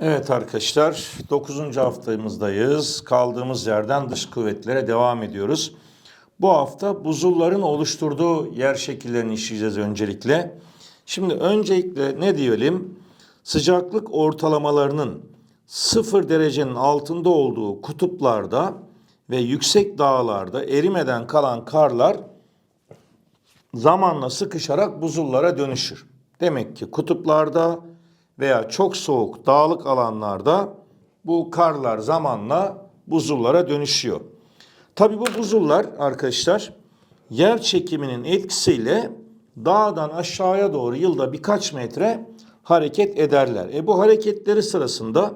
Evet arkadaşlar 9. haftamızdayız. Kaldığımız yerden dış kuvvetlere devam ediyoruz. Bu hafta buzulların oluşturduğu yer şekillerini işleyeceğiz öncelikle. Şimdi öncelikle ne diyelim? Sıcaklık ortalamalarının 0 derecenin altında olduğu kutuplarda ve yüksek dağlarda erimeden kalan karlar zamanla sıkışarak buzullara dönüşür. Demek ki kutuplarda veya çok soğuk dağlık alanlarda bu karlar zamanla buzullara dönüşüyor. Tabi bu buzullar arkadaşlar yer çekiminin etkisiyle dağdan aşağıya doğru yılda birkaç metre hareket ederler. E bu hareketleri sırasında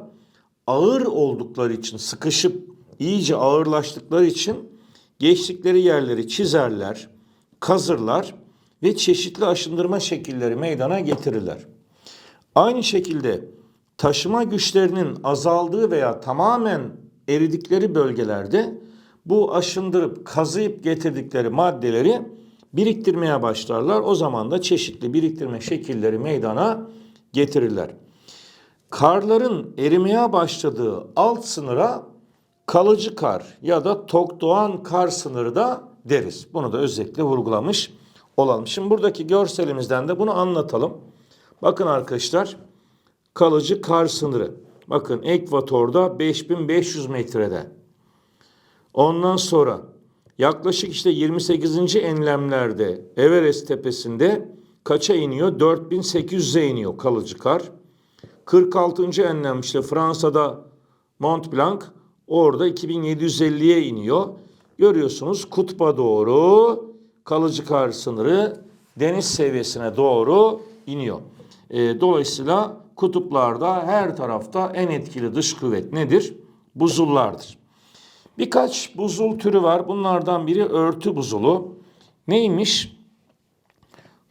ağır oldukları için sıkışıp iyice ağırlaştıkları için geçtikleri yerleri çizerler, kazırlar ve çeşitli aşındırma şekilleri meydana getirirler. Aynı şekilde taşıma güçlerinin azaldığı veya tamamen eridikleri bölgelerde bu aşındırıp kazıyıp getirdikleri maddeleri biriktirmeye başlarlar. O zaman da çeşitli biriktirme şekilleri meydana getirirler. Karların erimeye başladığı alt sınıra kalıcı kar ya da tok doğan kar sınırı da deriz. Bunu da özellikle vurgulamış olalım. Şimdi buradaki görselimizden de bunu anlatalım. Bakın arkadaşlar kalıcı kar sınırı. Bakın ekvatorda 5500 metrede. Ondan sonra yaklaşık işte 28. enlemlerde Everest tepesinde kaça iniyor? 4800'e iniyor kalıcı kar. 46. enlem işte Fransa'da Mont Blanc orada 2750'ye iniyor. Görüyorsunuz kutba doğru kalıcı kar sınırı deniz seviyesine doğru iniyor. E, dolayısıyla kutuplarda her tarafta en etkili dış kuvvet nedir? Buzullardır. Birkaç buzul türü var. Bunlardan biri örtü buzulu. Neymiş?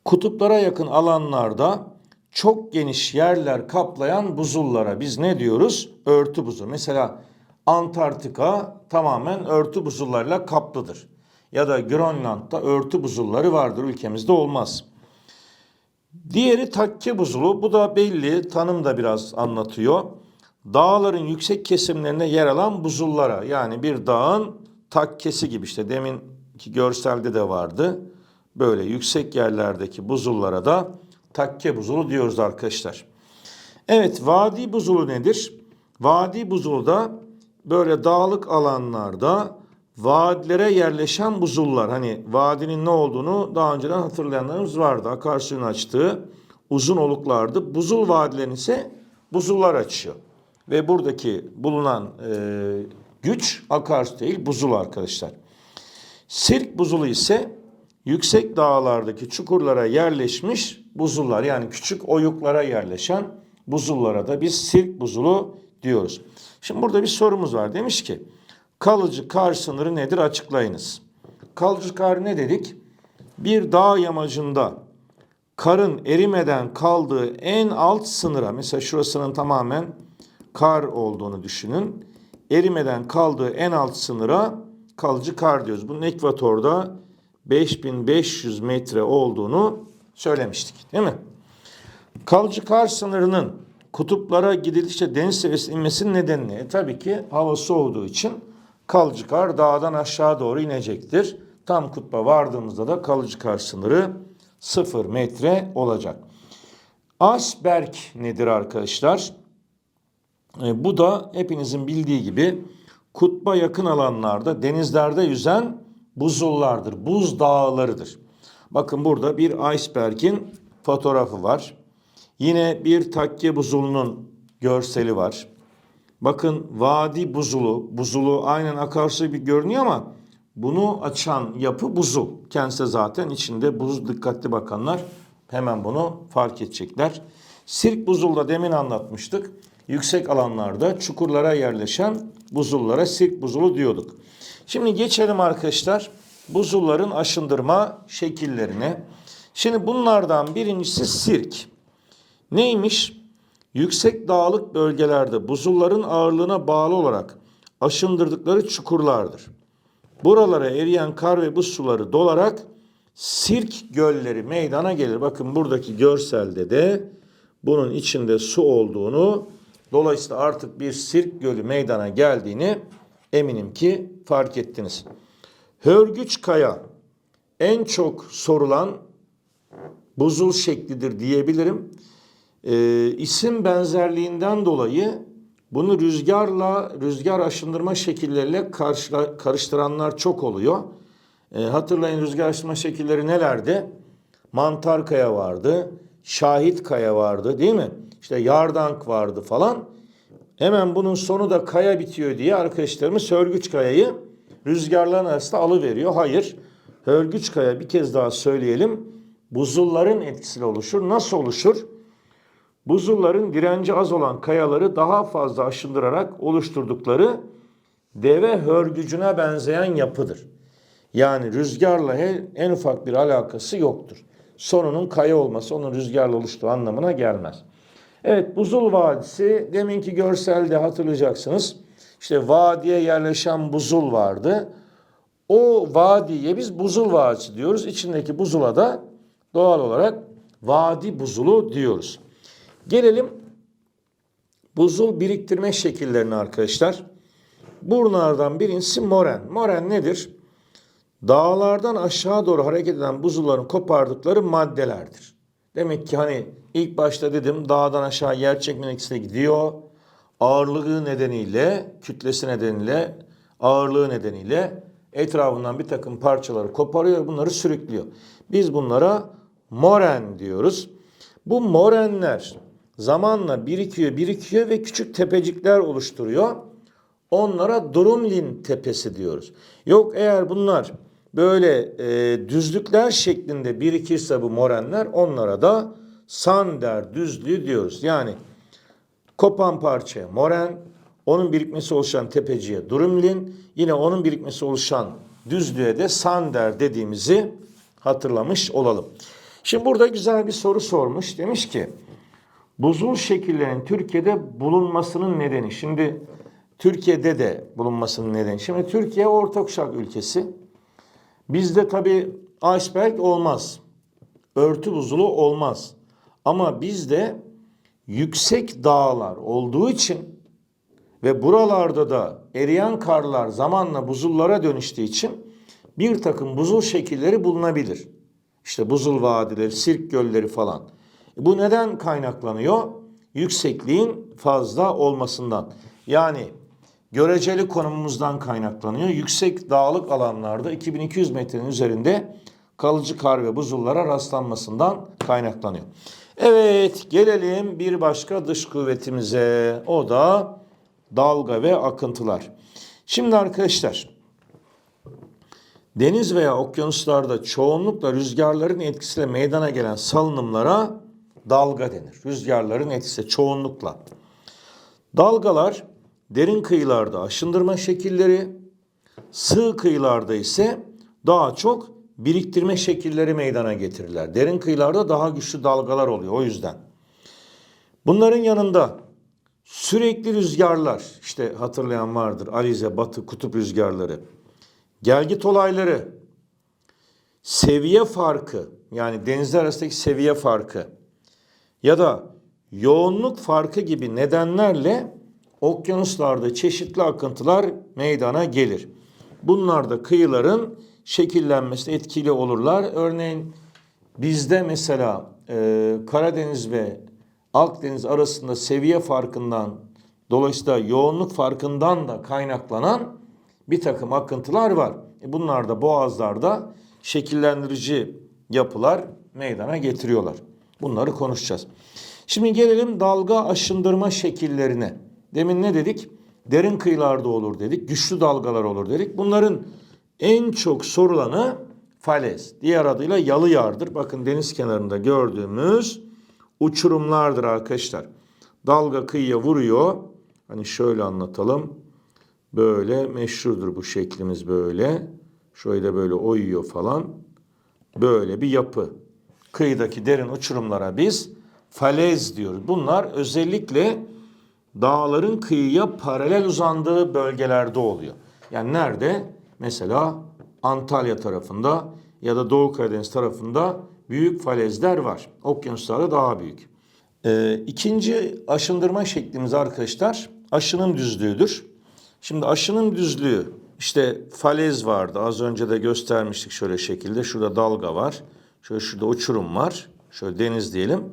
Kutuplara yakın alanlarda çok geniş yerler kaplayan buzullara biz ne diyoruz? Örtü buzu. Mesela Antarktika tamamen örtü buzullarıyla kaplıdır. Ya da Grönland'da örtü buzulları vardır ülkemizde olmaz. Diğeri takke buzulu. Bu da belli. Tanım da biraz anlatıyor. Dağların yüksek kesimlerine yer alan buzullara yani bir dağın takkesi gibi işte deminki görselde de vardı. Böyle yüksek yerlerdeki buzullara da takke buzulu diyoruz arkadaşlar. Evet vadi buzulu nedir? Vadi buzulu da böyle dağlık alanlarda vadilere yerleşen buzullar. Hani vadinin ne olduğunu daha önceden hatırlayanlarımız vardı. Akarsuyun açtığı uzun oluklardı. Buzul vadilerin ise buzullar açıyor. Ve buradaki bulunan e, güç akarsu değil buzul arkadaşlar. Sirk buzulu ise yüksek dağlardaki çukurlara yerleşmiş buzullar yani küçük oyuklara yerleşen buzullara da biz sirk buzulu diyoruz. Şimdi burada bir sorumuz var. Demiş ki kalıcı kar sınırı nedir açıklayınız. Kalıcı kar ne dedik? Bir dağ yamacında karın erimeden kaldığı en alt sınıra mesela şurasının tamamen kar olduğunu düşünün. Erimeden kaldığı en alt sınıra kalıcı kar diyoruz. Bunun ekvatorda 5500 metre olduğunu söylemiştik değil mi? Kalıcı kar sınırının kutuplara gidilişte deniz seviyesi inmesinin nedeni ne? E, tabii ki hava soğuduğu için kalıcı kar dağdan aşağı doğru inecektir. Tam kutba vardığımızda da kalıcı kar sınırı 0 metre olacak. Iceberg nedir arkadaşlar? E, bu da hepinizin bildiği gibi kutba yakın alanlarda denizlerde yüzen buzullardır. Buz dağlarıdır. Bakın burada bir iceberg'in fotoğrafı var. Yine bir takke buzulunun görseli var. Bakın vadi buzulu, buzulu aynen akarsu gibi görünüyor ama bunu açan yapı buzul. Kendisi zaten içinde buz dikkatli bakanlar hemen bunu fark edecekler. Sirk buzulda demin anlatmıştık. Yüksek alanlarda çukurlara yerleşen buzullara sirk buzulu diyorduk. Şimdi geçelim arkadaşlar buzulların aşındırma şekillerine. Şimdi bunlardan birincisi sirk. Neymiş? Yüksek dağlık bölgelerde buzulların ağırlığına bağlı olarak aşındırdıkları çukurlardır. Buralara eriyen kar ve buz suları dolarak sirk gölleri meydana gelir. Bakın buradaki görselde de bunun içinde su olduğunu Dolayısıyla artık bir sirk gölü meydana geldiğini eminim ki fark ettiniz. Hörgüç Kaya en çok sorulan buzul şeklidir diyebilirim. Ee, isim benzerliğinden dolayı bunu rüzgarla, rüzgar aşındırma şekilleriyle karşıla- karıştıranlar çok oluyor. Ee, hatırlayın rüzgar aşındırma şekilleri nelerdi? Mantar kaya vardı, şahit kaya vardı değil mi? İşte yardank vardı falan. Hemen bunun sonu da kaya bitiyor diye arkadaşlarımız Hörgüç Kaya'yı rüzgarların arasında alıveriyor. Hayır. Hörgüç Kaya bir kez daha söyleyelim. Buzulların etkisiyle oluşur. Nasıl oluşur? Buzulların direnci az olan kayaları daha fazla aşındırarak oluşturdukları deve hörgücüne benzeyen yapıdır. Yani rüzgarla en ufak bir alakası yoktur. Sonunun kaya olması onun rüzgarla oluştuğu anlamına gelmez. Evet Buzul Vadisi deminki görselde hatırlayacaksınız. İşte vadiye yerleşen buzul vardı. O vadiye biz buzul vadisi diyoruz. İçindeki buzula da doğal olarak vadi buzulu diyoruz. Gelelim buzul biriktirme şekillerine arkadaşlar. Bunlardan birincisi moren. Moren nedir? Dağlardan aşağı doğru hareket eden buzulların kopardıkları maddelerdir. Demek ki hani ilk başta dedim dağdan aşağı yer çekme etkisine gidiyor. Ağırlığı nedeniyle, kütlesi nedeniyle, ağırlığı nedeniyle etrafından bir takım parçaları koparıyor, bunları sürüklüyor. Biz bunlara moren diyoruz. Bu morenler zamanla birikiyor, birikiyor ve küçük tepecikler oluşturuyor. Onlara Drumlin tepesi diyoruz. Yok eğer bunlar böyle e, düzlükler şeklinde birikirse bu morenler onlara da sander düzlüğü diyoruz. Yani kopan parçaya moren, onun birikmesi oluşan tepeciye Drumlin, yine onun birikmesi oluşan düzlüğe de sander dediğimizi hatırlamış olalım. Şimdi burada güzel bir soru sormuş. Demiş ki buzul şekillerin Türkiye'de bulunmasının nedeni. Şimdi Türkiye'de de bulunmasının nedeni. Şimdi Türkiye orta kuşak ülkesi. Bizde tabi iceberg olmaz. Örtü buzulu olmaz. Ama bizde yüksek dağlar olduğu için ve buralarda da eriyen karlar zamanla buzullara dönüştüğü için bir takım buzul şekilleri bulunabilir. İşte buzul vadileri, sirk gölleri falan. E Bu neden kaynaklanıyor? Yüksekliğin fazla olmasından. Yani göreceli konumumuzdan kaynaklanıyor. Yüksek dağlık alanlarda 2200 metrenin üzerinde kalıcı kar ve buzullara rastlanmasından kaynaklanıyor. Evet gelelim bir başka dış kuvvetimize. O da dalga ve akıntılar. Şimdi arkadaşlar deniz veya okyanuslarda çoğunlukla rüzgarların etkisiyle meydana gelen salınımlara dalga denir. Rüzgarların etkisi çoğunlukla. Dalgalar derin kıyılarda aşındırma şekilleri, sığ kıyılarda ise daha çok biriktirme şekilleri meydana getirirler. Derin kıyılarda daha güçlü dalgalar oluyor o yüzden. Bunların yanında sürekli rüzgarlar, işte hatırlayan vardır Alize, Batı, kutup rüzgarları, gelgit olayları, seviye farkı yani denizler arasındaki seviye farkı ya da yoğunluk farkı gibi nedenlerle okyanuslarda çeşitli akıntılar meydana gelir. Bunlar da kıyıların şekillenmesine etkili olurlar. Örneğin bizde mesela e, Karadeniz ve Akdeniz arasında seviye farkından dolayısıyla yoğunluk farkından da kaynaklanan bir takım akıntılar var. E bunlar da boğazlarda şekillendirici yapılar meydana getiriyorlar. Bunları konuşacağız. Şimdi gelelim dalga aşındırma şekillerine. Demin ne dedik? Derin kıyılarda olur dedik. Güçlü dalgalar olur dedik. Bunların en çok sorulanı falez. Diğer adıyla yalı yardır. Bakın deniz kenarında gördüğümüz uçurumlardır arkadaşlar. Dalga kıyıya vuruyor. Hani şöyle anlatalım. Böyle meşhurdur bu şeklimiz böyle. Şöyle böyle oyuyor falan. Böyle bir yapı. Kıyıdaki derin uçurumlara biz falez diyoruz. Bunlar özellikle dağların kıyıya paralel uzandığı bölgelerde oluyor. Yani nerede? Mesela Antalya tarafında ya da Doğu Karadeniz tarafında büyük falezler var. Okyanuslarda daha büyük. Ee, ikinci aşındırma şeklimiz arkadaşlar aşının düzlüğüdür. Şimdi aşının düzlüğü işte falez vardı az önce de göstermiştik şöyle şekilde. Şurada dalga var. Şöyle şurada uçurum var. Şöyle deniz diyelim.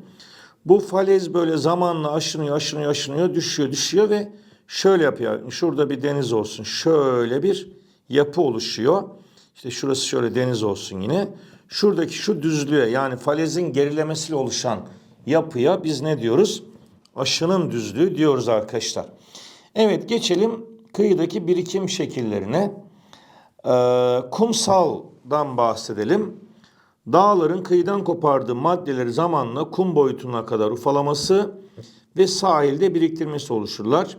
Bu falez böyle zamanla aşınıyor, aşınıyor, aşınıyor, düşüyor, düşüyor ve şöyle yapıyor. Şurada bir deniz olsun. Şöyle bir yapı oluşuyor. İşte şurası şöyle deniz olsun yine. Şuradaki şu düzlüğe yani falezin gerilemesiyle oluşan yapıya biz ne diyoruz? Aşının düzlüğü diyoruz arkadaşlar. Evet geçelim kıyıdaki birikim şekillerine. Ee, kumsaldan bahsedelim. Dağların kıyıdan kopardığı maddeleri zamanla kum boyutuna kadar ufalaması ve sahilde biriktirmesi oluşurlar.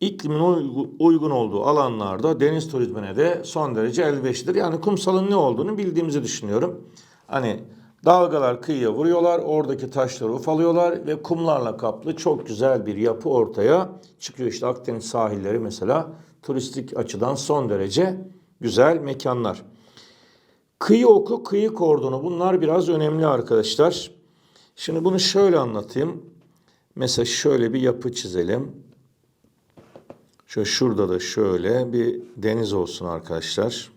İklimin uygu- uygun olduğu alanlarda deniz turizmine de son derece elverişlidir. Yani kumsalın ne olduğunu bildiğimizi düşünüyorum. Hani dalgalar kıyıya vuruyorlar, oradaki taşları ufalıyorlar ve kumlarla kaplı çok güzel bir yapı ortaya çıkıyor. İşte Akdeniz sahilleri mesela turistik açıdan son derece güzel mekanlar. Kıyı oku, kıyı kordonu bunlar biraz önemli arkadaşlar. Şimdi bunu şöyle anlatayım. Mesela şöyle bir yapı çizelim. Şöyle şurada da şöyle bir deniz olsun arkadaşlar.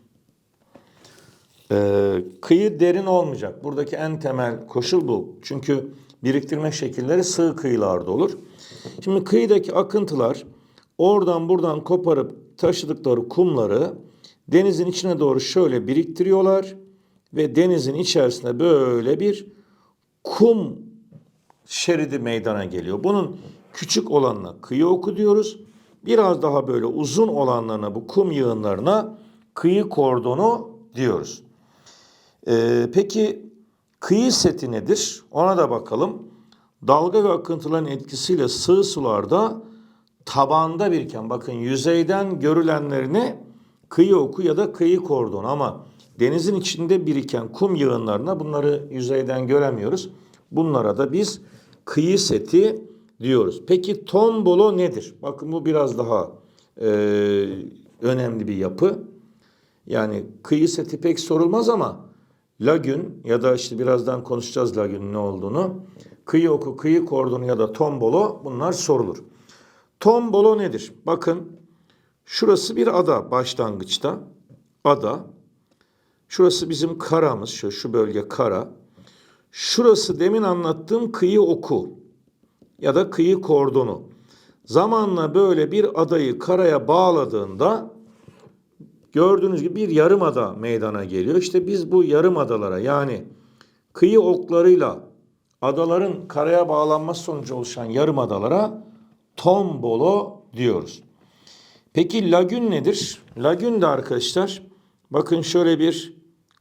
Ee, kıyı derin olmayacak. Buradaki en temel koşul bu. Çünkü biriktirme şekilleri sığ kıyılarda olur. Şimdi kıyıdaki akıntılar oradan buradan koparıp taşıdıkları kumları denizin içine doğru şöyle biriktiriyorlar ve denizin içerisinde böyle bir kum şeridi meydana geliyor. Bunun küçük olanına kıyı oku diyoruz. Biraz daha böyle uzun olanlarına bu kum yığınlarına kıyı kordonu diyoruz. Ee, peki kıyı seti nedir? Ona da bakalım. Dalga ve akıntıların etkisiyle sığ sularda tabanda biriken bakın yüzeyden görülenlerini kıyı oku ya da kıyı kordon ama denizin içinde biriken kum yığınlarına bunları yüzeyden göremiyoruz. Bunlara da biz kıyı seti diyoruz. Peki tombolo nedir? Bakın bu biraz daha e, önemli bir yapı. Yani kıyı seti pek sorulmaz ama lagün ya da işte birazdan konuşacağız lagünün ne olduğunu. Kıyı oku, kıyı kordonu ya da tombolo bunlar sorulur. Tombolo nedir? Bakın şurası bir ada başlangıçta. Ada. Şurası bizim karamız. Şu, şu bölge kara. Şurası demin anlattığım kıyı oku ya da kıyı kordonu. Zamanla böyle bir adayı karaya bağladığında gördüğünüz gibi bir yarım ada meydana geliyor. İşte biz bu yarım adalara yani kıyı oklarıyla adaların karaya bağlanması sonucu oluşan yarım adalara tombolo diyoruz. Peki lagün nedir? Lagün de arkadaşlar bakın şöyle bir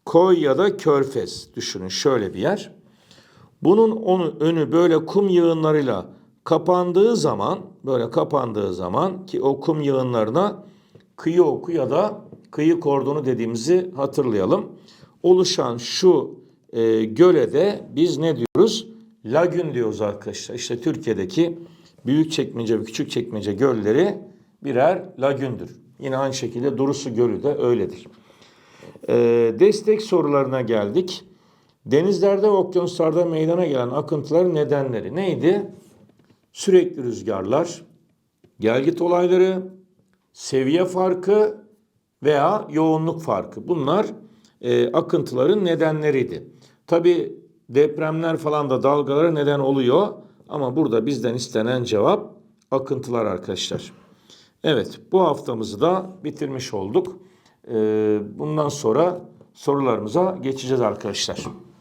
koy ya da körfez düşünün şöyle bir yer. Bunun onu önü böyle kum yığınlarıyla kapandığı zaman böyle kapandığı zaman ki o kum yığınlarına kıyı oku ya da kıyı kordonu dediğimizi hatırlayalım. Oluşan şu e, göle de biz ne diyoruz? Lagün diyoruz arkadaşlar. İşte Türkiye'deki büyük çekmece ve küçük çekmece gölleri birer lagündür. Yine aynı şekilde Durusu Gölü de öyledir. E, destek sorularına geldik. Denizlerde ve okyanuslarda meydana gelen akıntıların nedenleri neydi? Sürekli rüzgarlar, gelgit olayları, seviye farkı veya yoğunluk farkı. Bunlar e, akıntıların nedenleriydi. Tabi depremler falan da dalgalara neden oluyor. Ama burada bizden istenen cevap akıntılar arkadaşlar. Evet bu haftamızı da bitirmiş olduk. E, bundan sonra sorularımıza geçeceğiz arkadaşlar.